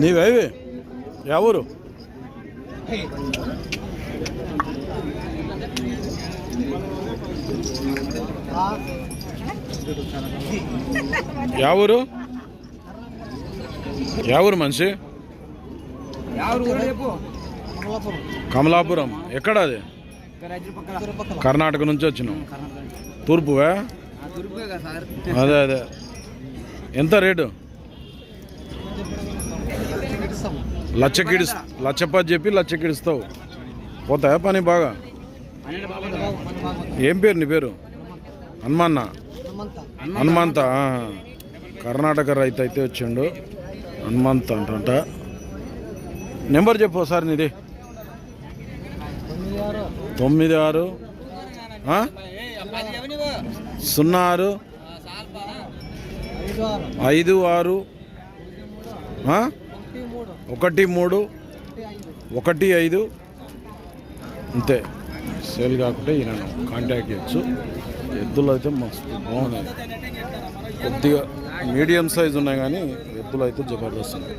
నీవేవి ఎవరు ఎవరు ఎవరు మనిషి? కమలాపురం. ఎక్కడ అది? కర్ణాటక నుంచి వచ్చినాం తూర్పువే? అదే అదే. ఎంత రేటు? లచ్చకిడి లచ్చపది చెప్పి లచ్చకిడిస్తావు పోతాయా పని బాగా? ఏం పేరు నీ పేరు? హనుమాన్న? హనుమంత. కర్ణాటక రైతు అయితే వచ్చిండు. హనుమంత్ అంటంట. నెంబర్ చెప్పు సార్ నీది. తొమ్మిది ఆరు. సున్నా ఆరు ఐదు ఆరు? ఒకటి మూడు. ఒకటి ఐదు. అంతే. సేల్ కాకుంటే ఈయన కాంటాక్ట్ చేయొచ్చు. ఎద్దులు అయితే మస్తు బాగున్నాయి. కొద్దిగా మీడియం సైజ్ ఉన్నాయి కానీ ఎద్దులు అయితే జబర్దస్త్ ఉన్నాయి.